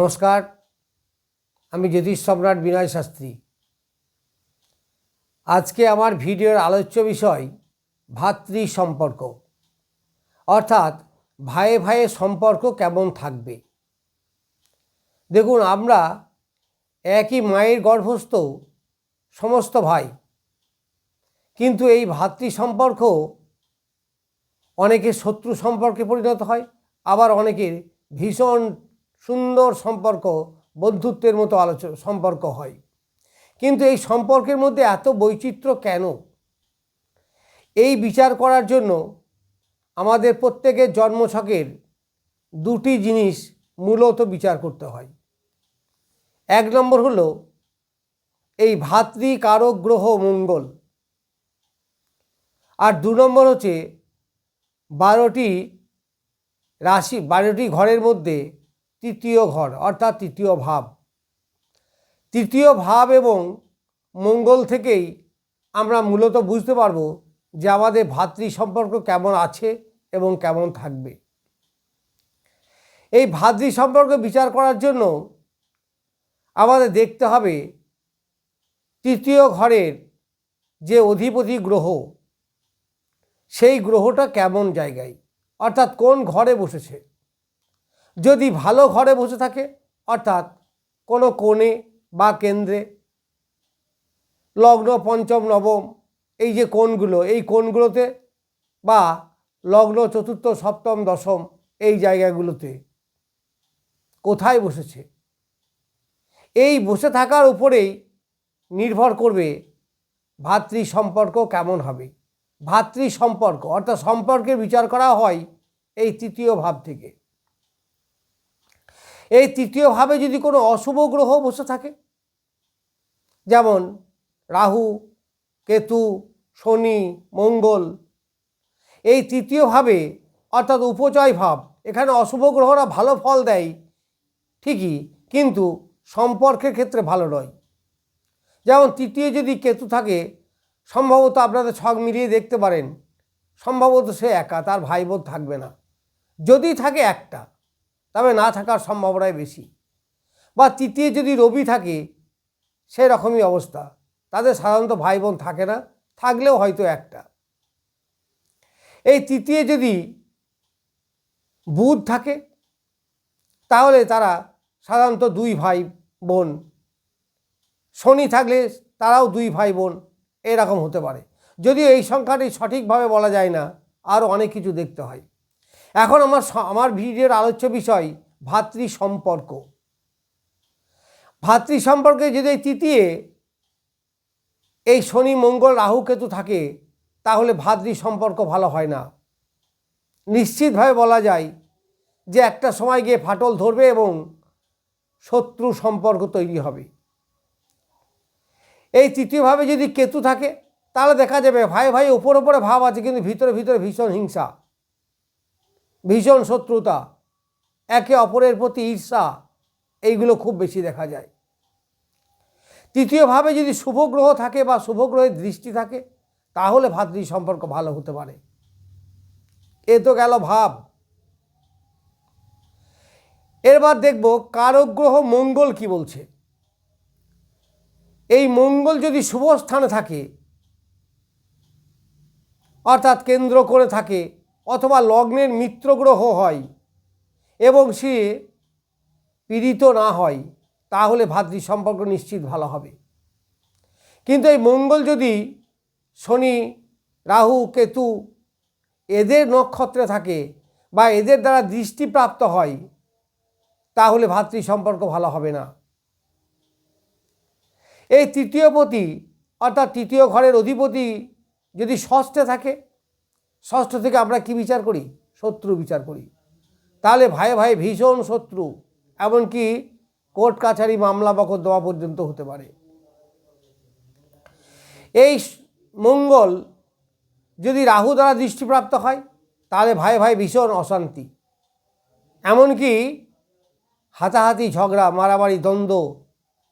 নমস্কার, আমি জ্যোতিষ সম্রাট বিনয় শাস্ত্রী। আজকে আমার ভিডিওর আলোচ্য বিষয়, ভাতৃ সম্পর্ক। অর্থাৎ ভাইয়ে ভাইয়ে সম্পর্ক কেমন থাকবে? দেখুন, আমরা একই মায়ের গর্ভস্থ সমস্ত ভাই, কিন্তু এই ভাতৃ সম্পর্ক অনেকের শত্রু সম্পর্কে পরিণত হয়, আবার অনেকের ভীষণ সুন্দর সম্পর্ক, বন্ধুত্বের মতো আলোচনা সম্পর্ক হয়। কিন্তু এই সম্পর্কের মধ্যে এত বৈচিত্র্য কেন? এই বিচার করার জন্য আমাদের প্রত্যেকের জন্মছকের দুটি জিনিস মূলত বিচার করতে হয়। এক নম্বর হলো এই ভাতৃ কারক গ্রহ মঙ্গল। আর দু নম্বর হচ্ছে বারোটি রাশি, বারোটি ঘরের মধ্যে তৃতীয় ঘর, অর্থাৎ তৃতীয় ভাব। তৃতীয় ভাব এবং মঙ্গল থেকেই আমরা মূলত বুঝতে পারব যে আমাদের ভাতৃ সম্পর্ক কেমন আছে এবং কেমন থাকবে। এই ভাতৃ সম্পর্ক বিচার করার জন্য আমাদের দেখতে হবে তৃতীয় ঘরের যে অধিপতি গ্রহ, সেই গ্রহটা কেমন জায়গায়, অর্থাৎ কোন ঘরে বসেছে। যদি ভালো ঘরে বসে থাকে, অর্থাৎ কোনো কোণে বা কেন্দ্রে, লগ্ন, পঞ্চম, নবম, এই যে কোণগুলো, এই কোণগুলোতে বা লগ্ন, চতুর্থ, সপ্তম, দশম, এই জায়গাগুলোতে কোথায় বসেছে? এই বসে থাকার উপরেই নির্ভর করবে ভাতৃ সম্পর্ক কেমন হবে। ভাতৃ সম্পর্ক, অর্থাৎ সম্পর্কের বিচার করা হয় এই তৃতীয় ভাব থেকে। এই তৃতীয় ভাবে যদি কোনো অশুভ গ্রহ বসে থাকে, যেমন রাহু, কেতু, শনি, মঙ্গল, এই তৃতীয় ভাবে অর্থাৎ উপচয় ভাব, এখানে অশুভ গ্রহরা ভালো ফল দেয়, ঠিকই, কিন্তু সম্পর্কের ক্ষেত্রে ভালো নয়। যেমন তৃতীয় যদি কেতু থাকে, সম্ভবত আপনাদের ছক মিলিয়ে দেখতে পারেন, সম্ভবত সে একা, তার ভাই বোন থাকবে না। যদি থাকে একটা তবে না থাকার সম্ভাবনাই বেশি। বা তৃতীয় যদি রবি থাকে, সেরকমই অবস্থা। তাদের সাধারণত ভাই বোন থাকে না, থাকলেও হয়তো একটা। এই তৃতীয় যদি বুধ থাকে, তাহলে তারা সাধারণত দুই ভাই বোন শনি থাকলে তারাও দুই ভাই বোন এরকম হতে পারে। যদিও এই সংখ্যাটি সঠিকভাবে বলা যায় না, আরও অনেক কিছু দেখতে হয়। এখন আমার আমার ভিডিওর আলোচ্য বিষয়, ভাতৃ সম্পর্ক। ভাতৃ সম্পর্কে যদি এই তৃতীয়, এই শনি, মঙ্গল, রাহু, কেতু থাকে, তাহলে ভাতৃ সম্পর্ক ভালো হয় না। নিশ্চিতভাবে বলা যায় যে একটা সময় গিয়ে ফাটল ধরবে এবং শত্রু সম্পর্ক তৈরি হবে। এই তৃতীয়ভাবে যদি কেতু থাকে, তাহলে দেখা যাবে ভাই ভাই ওপর ওপরে ভাব আছে, কিন্তু ভিতরে ভিতরে ভীষণ হিংসা। ভীষণ শত্রুতা, একে অপরের প্রতি ঈর্ষা, এইগুলো খুব বেশি দেখা যায়। তৃতীয়ভাবে যদি শুভ গ্রহ থাকে বা শুভ গ্রহের দৃষ্টি থাকে, তাহলে ভাতৃ সম্পর্ক ভালো হতে পারে। এ তো গেল ভাব। এরবার দেখব কারক গ্রহ মঙ্গল কি বলছে। এই মঙ্গল যদি শুভ স্থানে থাকে, অর্থাৎ কেন্দ্র করে থাকে অথবা লগ্নের মিত্র গ্রহ হয় এবং সে পীড়িত না হয়, তাহলে ভাতৃ সম্পর্ক নিশ্চিত ভালো হবে। কিন্তু এই মঙ্গল যদি শনি, রাহু, কেতু এদের নক্ষত্রে থাকে বা এদের দ্বারা দৃষ্টিপ্রাপ্ত হয়, তাহলে ভাতৃ সম্পর্ক ভালো হবে না। এই তৃতীয়পতি অর্থাৎ তৃতীয় ঘরের অধিপতি যদি ষষ্ঠে থাকে ষষ্ঠ থেকে আমরা কি বিচার করি? শত্রু বিচার করি। তাহলে ভাই ভাই ভীষণ শত্রু, এমনকি কোর্ট কাছারি মামলা দেওয়া পর্যন্ত হতে পারে। এই মঙ্গল যদি রাহু দ্বারা দৃষ্টিপ্রাপ্ত হয়, তাহলে ভাই ভাই ভীষণ অশান্তি। এমনকি হাতাহাতি, ঝগড়া, মারামারি, দ্বন্দ্ব,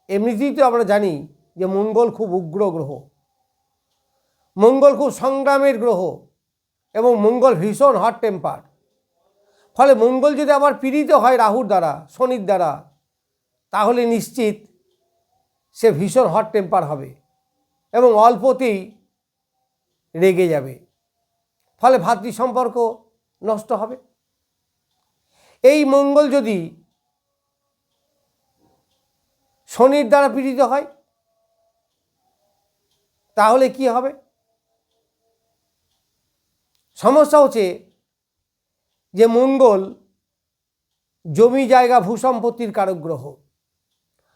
এমনিতেই তো আমরা জানি যে মঙ্গল খুব উগ্র গ্রহ। মঙ্গল খুব সংগ্রামের গ্রহ। এবং মঙ্গল ভীষণ হট টেম্পার ফলে মঙ্গল যদি আবার পীড়িত হয় রাহুর দ্বারা, শনির দ্বারা, তাহলে নিশ্চিত সে ভীষণ হট টেম্পার হবে এবং অল্পতেই রেগে যাবে। ফলে ভাতৃ সম্পর্ক নষ্ট হবে। এই মঙ্গল যদি শনির দ্বারা পীড়িত হয়, তাহলে কি হবে? সমস্যা হচ্ছে যে মঙ্গল জমি জায়গা ভূসম্পত্তির কারক গ্রহ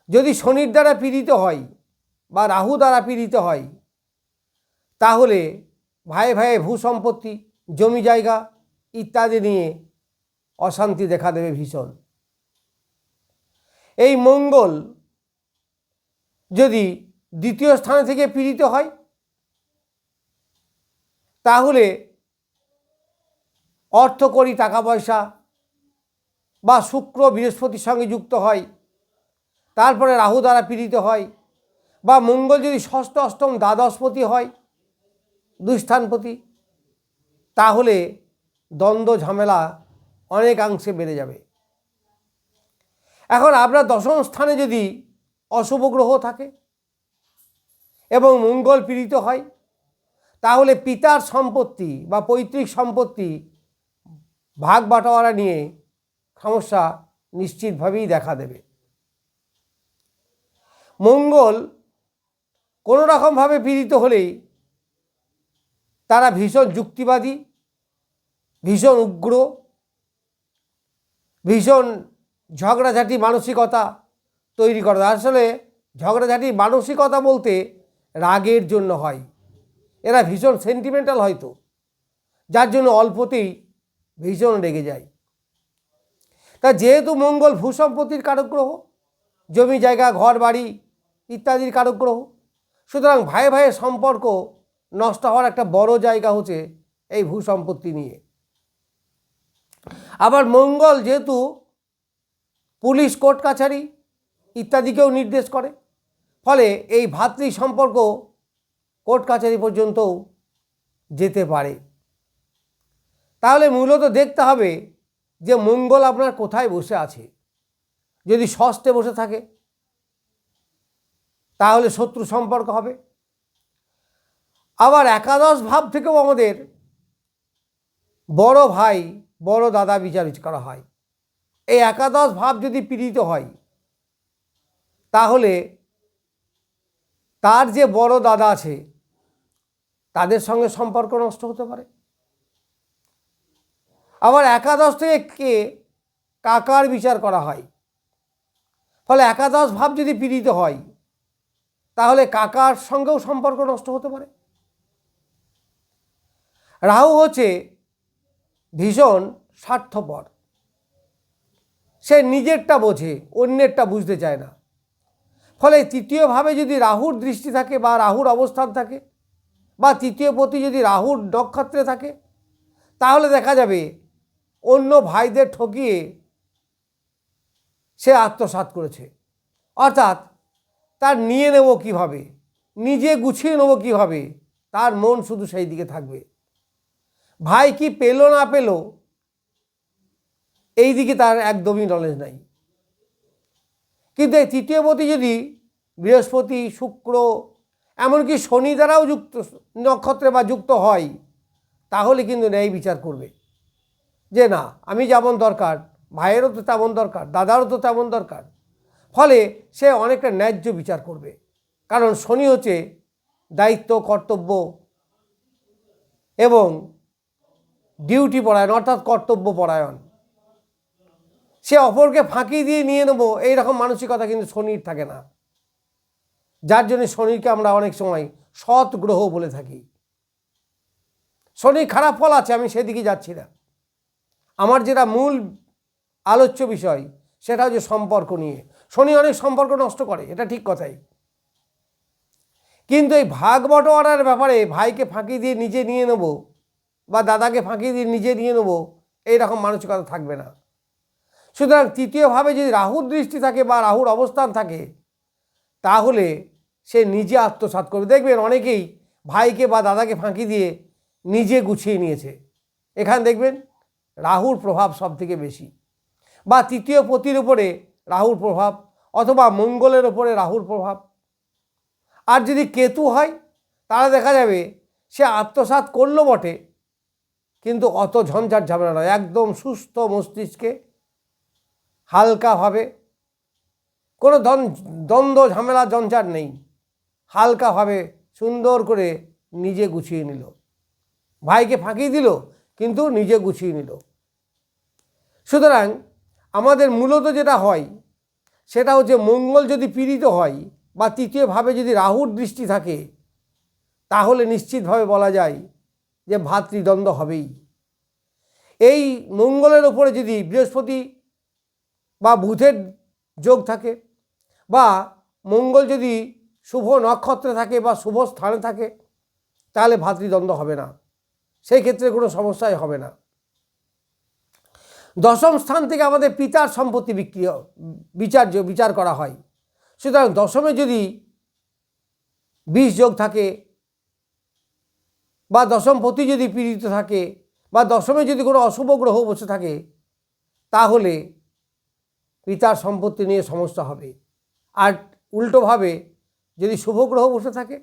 যদি শনির দ্বারা পীড়িত হয় বা রাহু দ্বারা পীড়িত হয়, তাহলে ভাইয়ে ভাইয়ে ভূসম্পত্তি, জমি জায়গা ইত্যাদি নিয়ে অশান্তি দেখা দেবে ভীষণ। এই মঙ্গল যদি দ্বিতীয় স্থানে থেকে পীড়িত হয়, তাহলে অর্থকরী টাকা পয়সা বা শুক্র বৃহস্পতির সঙ্গে যুক্ত হয়, তারপরে রাহু দ্বারা পীড়িত হয় বা মঙ্গল যদি ষষ্ঠ, অষ্টম দ্বাদশপতি হয় দুই স্থানপতি তাহলে দ্বন্দ্ব, ঝামেলা অনেকাংশে বেড়ে যাবে। এখন আপনার দশম স্থানে যদি অশুভ গ্রহ থাকে এবং মঙ্গল পীড়িত হয়, তাহলে পিতার সম্পত্তি বা পৈতৃক সম্পত্তি ভাগ বাটোয়ারা নিয়ে সমস্যা নিশ্চিতভাবেই দেখা দেবে। মঙ্গল কোনো রকমভাবে পীড়িত হলেই তারা ভীষণ যুক্তিবাদী, ভীষণ উগ্র, ভীষণ ঝগড়াঝাটি মানসিকতা তৈরি করে। আসলে ঝগড়াঝাটি মানসিকতা বলতে রাগের জন্য হয়। এরা ভীষণ সেন্টিমেন্টাল হয়তো। যার জন্য অল্পতেই ভীষণ রেগে যায়। তা যেহেতু মঙ্গল ভূসম্পত্তির কারক গ্রহ জমি জায়গা, ঘর, বাড়ি ইত্যাদির কারক গ্রহ সুতরাং ভাই ভাইয়ের সম্পর্ক নষ্ট হওয়ার একটা বড় জায়গা হচ্ছে এই ভূসম্পত্তি নিয়ে। আবার মঙ্গল যেহেতু পুলিশ, কোর্ট, কাছারি ইত্যাদিকেও নির্দেশ করে, ফলে এই ভাতৃ সম্পর্ক কোর্ট, কাছারি পর্যন্তও যেতে পারে। তাহলে মূলত দেখতে হবে যে মঙ্গল আপনার কোথায় বসে আছে। যদি ষষ্ঠে বসে থাকে, তাহলে শত্রু সম্পর্ক হবে। আবার একাদশ ভাব থেকেও আমাদের বড় ভাই, বড় দাদা বিচার করা হয়। এই একাদশ ভাব যদি পীড়িত হয়, তাহলে তার যে বড় দাদা আছে, তাদের সঙ্গে সম্পর্ক নষ্ট হতে পারে। আবার একাদশ থেকে কে, কাকার বিচার করা হয়। ফলে একাদশ ভাব যদি পীড়িত হয়, তাহলে কাকার সঙ্গেও সম্পর্ক নষ্ট হতে পারে। রাহু হচ্ছে ভীষণ স্বার্থপর। সে নিজেরটা বোঝে, অন্যেরটা বুঝতে চায় না। ফলে তৃতীয়ভাবে যদি রাহুর দৃষ্টি থাকে বা রাহুর অবস্থান থাকে, বা তৃতীয় পতি যদি রাহুর নক্ষত্রে থাকে, তাহলে দেখা যাবে অন্য ভাইদের ঠকিয়ে সে আত্মসাৎ করেছে। অর্থাৎ তার নিয়ে নেব কীভাবে? নিজে গুছিয়ে নেব কীভাবে? তার মন শুধু সেই দিকে থাকবে। ভাই কি পেল না পেল, এই দিকে তার একদমই নলেজ নাই। কিন্তু এই তৃতীয়পতি যদি বৃহস্পতি, শুক্র, এমনকি শনি দ্বারাও যুক্ত, নক্ষত্রে বা যুক্ত হয়, তাহলে কিন্তু ন্যায় বিচার করবে। যে না, আমি যেমন দরকার, ভাইয়েরও তো তেমন দরকার, দাদারও তো তেমন দরকার। ফলে সে অনেকটা ন্যায্য বিচার করবে। কারণ শনি হচ্ছে দায়িত্ব, কর্তব্য এবং ডিউটি পরায়ণ, অর্থাৎ কর্তব্য পরায়ণ। সে অপরকে ফাঁকি দিয়ে নিয়ে নেব, এইরকম মানসিকতা কিন্তু শনির থাকে না। যার জন্য শনিকে আমরা অনেক সময় সৎ গ্রহ বলে থাকি। শনির খারাপ ফল আছে, আমি সেদিকে যাচ্ছি না। আমার যেটা মূল আলোচ্য বিষয়, সেটা হচ্ছে সম্পর্ক নিয়ে। শনি অনেক সম্পর্ক নষ্ট করে, এটা ঠিক কথাই। কিন্তু এই ভাগ বটোয়ারার ব্যাপারে ভাইকে ফাঁকি দিয়ে নিজে নিয়ে নেব বা দাদাকে ফাঁকি দিয়ে নিজে নিয়ে নেব, এইরকম মানসিকতা থাকবে না। সুতরাং তৃতীয়ভাবে যদি রাহুর দৃষ্টি থাকে বা রাহুর অবস্থান থাকে, তাহলে সে নিজে আত্মসাৎ করবে। দেখবেন অনেকেই ভাইকে বা দাদাকে ফাঁকি দিয়ে নিজে গুছিয়ে নিয়েছে। এখানে দেখবেন রাহুর প্রভাব সব থেকে বেশি। বা তৃতীয় পতির উপরে রাহুর প্রভাব অথবা মঙ্গলের ওপরে রাহুর প্রভাব। আর যদি কেতু হয়, তাহলে দেখা যাবে সে আত্মসাৎ করল বটে, কিন্তু অত ঝঞ্ঝাট ঝামেলা নয়। একদম সুস্থ মস্তিষ্কে হালকাভাবে কোনো দ্বন্দ্ব, ঝামেলা, ঝঞ্ঝাট নেই। হালকাভাবে সুন্দর করে নিজে গুছিয়ে নিল। ভাইকে ফাঁকি দিল, কিন্তু নিজে গুছিয়ে নিল। সুতরাং আমাদের মূলত যেটা হয়, সেটা হচ্ছে মঙ্গল যদি পীড়িত হয় বা তৃতীয়ভাবে যদি রাহুর দৃষ্টি থাকে, তাহলে নিশ্চিতভাবে বলা যায় যে ভাতৃদ্বন্দ্ব হবেই। এই মঙ্গলের ওপরে যদি বৃহস্পতি বা বুধের যোগ থাকে বা মঙ্গল যদি শুভ নক্ষত্রে থাকে বা শুভ স্থানে থাকে, তাহলে ভাতৃদ্বন্দ্ব হবে না। সেই ক্ষেত্রে কোনো সমস্যাই হবে না। দশম স্থান থেকে আমাদের পিতার সম্পত্তি বিক্রি বিচার্য বিচার করা হয়। সুতরাং দশমে যদি বিষ যোগ থাকে বা দশম দশমপতি যদি পীড়িত থাকে বা দশমে যদি কোনো অশুভ গ্রহ বসে থাকে, তাহলে পিতার সম্পত্তি নিয়ে সমস্যা হবে। আর উল্টোভাবে যদি শুভ গ্রহ বসে থাকে,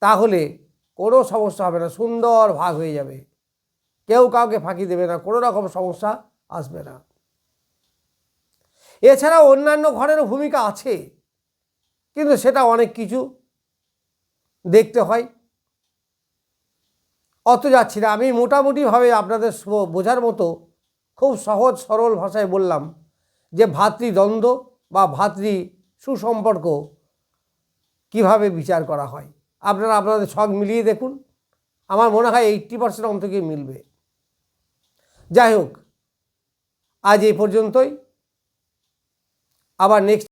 তাহলে কোনো সমস্যা হবে না, সুন্দর ভাগ হয়ে যাবে। কেউ কাউকে ফাঁকি দেবে না, কোনো রকম সমস্যা আসবে না। এছাড়াও অন্যান্য ঘরেরও ভূমিকা আছে, কিন্তু সেটা অনেক কিছু দেখতে হয়। অত যাচ্ছি না। আমি মোটামুটিভাবে আপনাদের বোঝার মতো খুব সহজ, সরল ভাষায় বললাম যে ভাতৃদ্বন্দ্ব বা ভাতৃ সুসম্পর্ক কীভাবে বিচার করা হয়। আপনারা আপনাদের ছক মিলিয়ে দেখুন। আমার মনে হয় এইট্টি পার্সেন্ট অন্তকে মিলবে। যাই হোক আজ এই পর্যন্তই। আবার নেক্সট